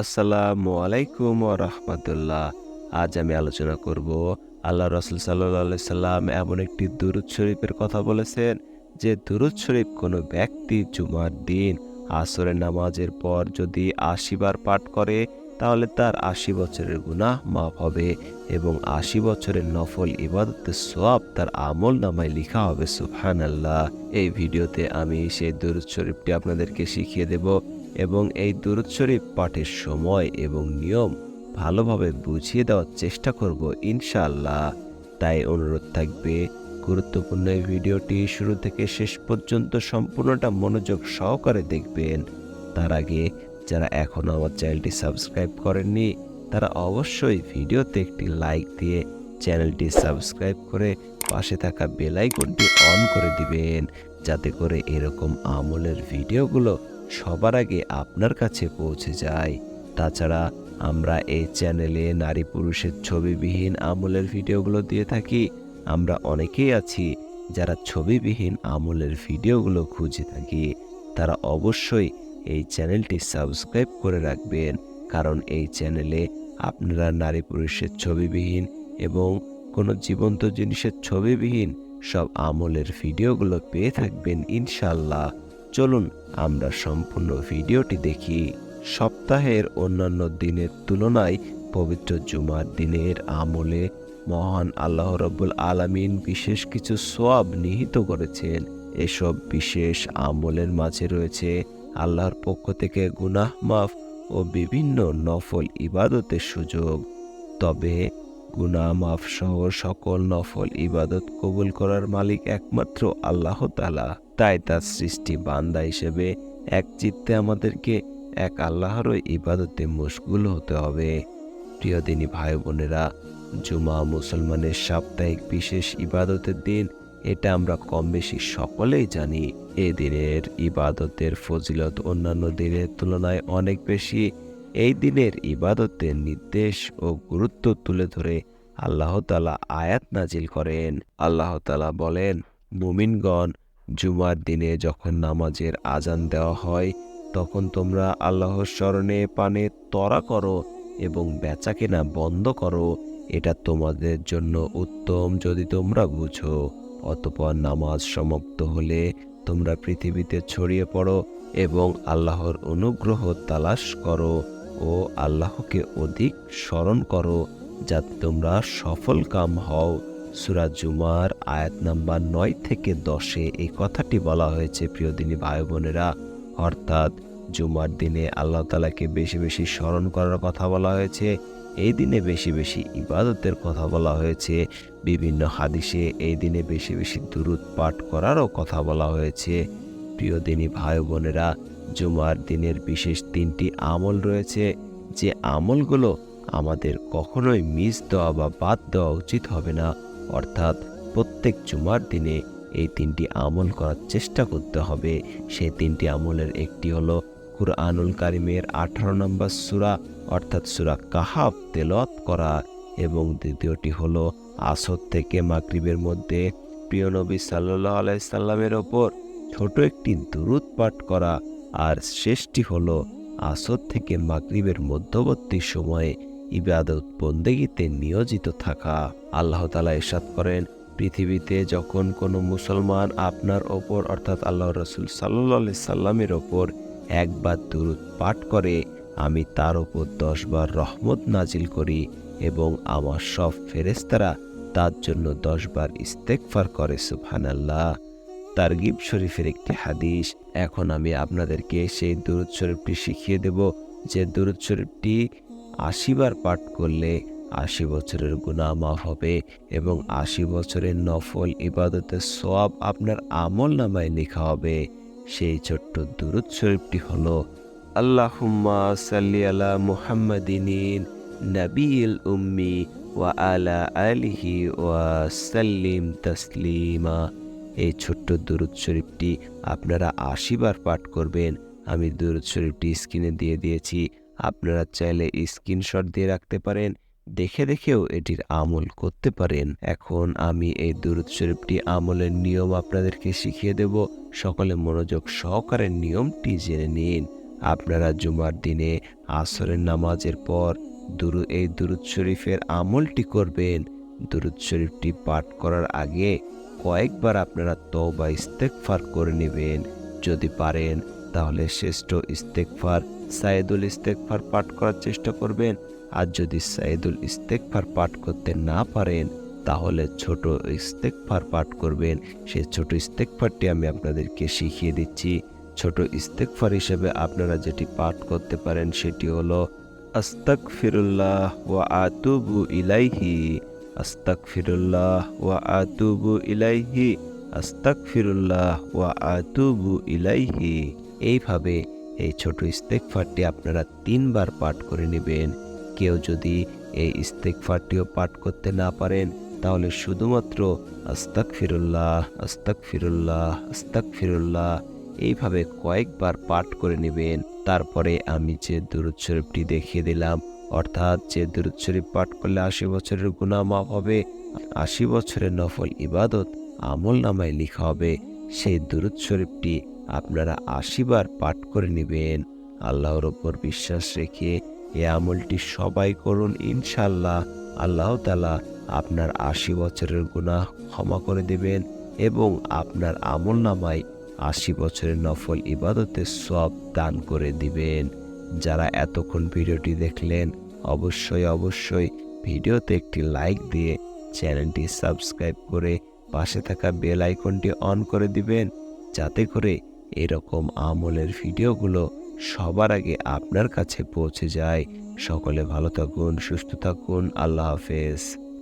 আসসালামু আলাইকুম ও রহমতুল্লাহ। আজ আমি আলোচনা করব, আল্লাহ রসুল সাল্লাহ সাল্লাম এমন একটি দুরুদ শরীফের কথা বলেছেন, যে দুরুদ শরীফ কোনো ব্যক্তি জুমার দিন, আসরের নামাজের পর যদি আশি বার পাঠ করে, তাহলে তার আশি বছরের গুনাহ মাফ হবে এবং আশি বছরের নফল ইবাদতের সব তার আমল নামায় লেখা হবে সুবহান আল্লাহ এই ভিডিওতে আমি সেই দুরুদ শরীফটি আপনাদেরকে শিখিয়ে দেব। এবং এই দুরুদ শরীফ পাঠের সময় এবং নিয়ম ভালোভাবে বুঝিয়ে দেওয়ার চেষ্টা করব ইনশাআল্লাহ। তাই অনুরোধ থাকবে, গুরুত্বপূর্ণ এই ভিডিওটি শুরু থেকে শেষ পর্যন্ত সম্পূর্ণটা মনোযোগ সহকারে দেখবেন। তার আগে, যারা এখনও আমার চ্যানেলটি সাবস্ক্রাইব করেননি, তারা অবশ্যই ভিডিওতে একটি লাইক দিয়ে চ্যানেলটি সাবস্ক্রাইব করে পাশে থাকা বেল আইকনটি অন করে দিবেন, যাতে করে এরকম আমলের ভিডিওগুলো সবার আগে আপনার কাছে পৌঁছে যায় তাছাড়া আমরা এই চ্যানেলে নারী পুরুষের ছবিবিহীন আমলের ভিডিওগুলো দিয়ে থাকি। আমরা অনেকেই আছি যারা ছবিবিহীন আমলের ভিডিওগুলো খুঁজে থাকি। তারা অবশ্যই এই চ্যানেলটি সাবস্ক্রাইব করে রাখবেন, কারণ এই চ্যানেলে আপনারা নারী পুরুষের ছবিবিহীন এবং কোনো জীবন্ত জিনিসের ছবিবিহীন সব আমলের ভিডিওগুলো পেয়ে থাকবেন ইনশাল্লাহ চলুন আমরা সম্পূর্ণ ভিডিওটি দেখি। সপ্তাহের অন্যান্য দিনের তুলনায় পবিত্র জুমার দিনের আমলে মহান আল্লাহ রব্বুল আলামিন বিশেষ কিছু সোয়াব নিহিত করেছেন। এসব বিশেষ আমলের মাঝে রয়েছে আল্লাহর পক্ষ থেকে গুনাহ মাফ ও বিভিন্ন নফল ইবাদতের সুযোগ। তবে গুনাহ মাফ সহ সকল নফল ইবাদত কবুল করার মালিক একমাত্র আল্লাহ তালা তাই তার সৃষ্টি বান্দা হিসেবে এক চিত্তে আমাদেরকে এক আল্লাহরও ইবাদতে মুশগুল হতে হবে। প্রিয় দিনী ভাই বোনেরা, জুমা মুসলমানের সাপ্তাহিক বিশেষ ইবাদতের দিন, এটা আমরা কম বেশি সকলেই জানি। এ দিনের ইবাদতের ফজিলত অন্যান্য দিনের তুলনায় অনেক বেশি। এই দিনের ইবাদতের নির্দেশ ও গুরুত্ব তুলে ধরে আল্লাহ তালা আয়াত নাজিল করেন। আল্লাহ তালা বলেন, মুমিনগণ, জুমার দিনে যখন নামাজের আজান দেওয়া হয়, তখন তোমরা আল্লাহর স্মরণে পানে তরা করো এবং বেচা কেনা বন্ধ করো। এটা তোমাদের জন্য উত্তম যদি তোমরা বুঝো। অতপর নামাজ সমাপ্ত হলে তোমরা পৃথিবীতে ছড়িয়ে পড়ো এবং আল্লাহর অনুগ্রহ তালাশ করো। ও আল্লাহকে অধিক স্মরণ করো, যাতে তোমরা সফল কাম হও। সুরা জুমার আয়াত নাম্বার নয় থেকে দশে এই কথাটি বলা হয়েছে প্রিয়দিনী ভাই বোনেরা অর্থাৎ জুমার দিনে আল্লাহ তালাকে বেশি বেশি স্মরণ করার কথা বলা হয়েছে, এই দিনে বেশি বেশি ইবাদতের কথা বলা হয়েছে, বিভিন্ন হাদিসে এই দিনে বেশি বেশি দুরুদ পাঠ করারও কথা বলা হয়েছে। প্রিয় দিনী ভাই বোনেরা জুমার দিনের বিশেষ তিনটি আমল রয়েছে, যে আমলগুলো আমাদের কখনোই মিস দেওয়া বা বাদ দেওয়া উচিত হবে না। অর্থাৎ প্রত্যেক জুমার দিনে এই তিনটি আমল করার চেষ্টা করতে হবে। সেই তিনটি আমলের একটি হলো কুরআনুল কারিমের আঠারো নম্বর সুরা, অর্থাৎ সুরা কাহাব তেলত করা, এবং দ্বিতীয়টি হলো আসর থেকে মাগরিবের মধ্যে প্রিয় নবী সাল্লাহ আলাইসাল্লামের ওপর ছোট একটি দুরুদ পাঠ করা আর শেষটি হল আসর থেকে মাগরিবের মধ্যবর্তী সময়ে ইবাদত বন্দেগীতে নিয়োজিত থাকা। আল্লাহ তালা ইরশাদ করেন, পৃথিবীতে যখন কোনো মুসলমান আপনার ওপর অর্থাৎ আল্লাহ রসুল সাল্লি সাল্লামের ওপর একবার দুরুদ পাঠ করে, আমি তার ওপর দশবার রহমত নাজিল করি এবং আমার সব ফেরেস্তারা তার জন্য দশবার ইস্তেকফার করে সুবহান আল্লাহ তারগিব শরীফের একটি হাদিস। এখন আমি আপনাদেরকে সেই দুরুদ শরীফটি শিখিয়ে দেব, যে দুরুদ শরীফটি আশিবার পাঠ করলে আশি বছরের গুণা মাফ হবে এবং আশি বছরের নফল ইবাদতের সব আপনার আমল নামায় লেখা হবে। সেই ছোট্ট দুরুদ শরীফটি হলো, আল্লাহুম্মা সাল্লি আলা মুহাম্মাদিনিন নবীল উম্মি ওয়া আলা আলিহি ওয়া সাল্লিম তাসলিমা। এই ছোট্ট দুরুদ শরীফটি আপনারা আশিবার পাঠ করবেন। আমি দুরুদ শরীফটি স্ক্রিনে দিয়ে দিয়েছি। আপনারা চাইলে স্ক্রিনশট দিয়ে রাখতে পারেন, দেখে দেখেও এটির আমল করতে পারেন। এখন আমি এই দুরুদ শরীফটি আমলের নিয়ম আপনাদেরকে শিখিয়ে দেব। সকলে মনোযোগ সহকারে নিয়মটি জেনে নিন। আপনারা জুমার দিনে আসরের নামাজের পর দুরু, এই দুরুদ শরীফের আমলটি করবেন। দুরুদ শরীফটি পাঠ করার আগে কয়েকবার আপনারা তওবা ইস্তেকফার করে নেবেন। যদি পারেন, তাহলে শ্রেষ্ঠ ইস্তেকফার সাইদুল ইস্তেকফার পাঠ করার চেষ্টা করবেন। আর যদি সাইদুল ইস্তেকফার পাঠ করতে না পারেন, তাহলে ছোট ইস্তেকফার পাঠ করবেন। সেই ছোট ইস্তেকফারটি আমি আপনাদেরকে শিখিয়ে দিচ্ছি। ছোট ইস্তেকফার হিসেবে আপনারা যেটি পাঠ করতে পারেন, সেটি হলো আস্তাক ফিরুল্লাহ ওয়া আতুবু ইলাইহি। আস্তাক ফিরুল্লাহ ওয়া আতুবু ইলাইহি আস্তাক ফিরুল্লাহ ওয়া আতুবু ইলাইহি। এইভাবে এই ছোট ইস্তেকফারটি আপনারা তিনবার পাঠ করে নেবেন। কেউ যদি এই ইস্তেকফারটিও পাঠ করতে না পারেন, তাহলে শুধুমাত্র আস্তাক ফিরুল্লাহ আস্তাক ফিরুল্লাহ আস্তাক ফিরুল্লাহ এইভাবে কয়েকবার পাঠ করে নেবেন। তারপরে আমি যে শরীফটি দেখিয়ে দিলাম অর্থাৎ যে দুরুদ শরীফ পাঠ করলে আশি বছরের গুণা মাফ হবে, আশি বছরের নফল ইবাদত আমল নামায় লেখা হবে, সেই দুরুদ শরীফটি আপনারা আশিবার পাঠ করে নেবেন। আল্লাহর ওপর বিশ্বাস রেখে এই আমলটি সবাই করুন ইনশাল্লাহ আল্লাহ তালা আপনার আশি বছরের গুণা ক্ষমা করে দেবেন এবং আপনার আমল নামায় আশি বছরের নফল ইবাদতের সব দান করে দিবেন। যারা এতক্ষণ ভিডিওটি দেখলেন অবশ্যই অবশ্যই ভিডিওতে একটি লাইক দিয়ে চ্যানেলটি সাবস্ক্রাইব করে পাশে থাকা বেল আইকনটি অন করে দিবেন। যাতে করে এরকম আমলের ভিডিওগুলো সবার আগে আপনার কাছে পৌঁছে যায়। সকলে ভালো থাকুন, সুস্থ থাকুন। আল্লাহ হাফেজ।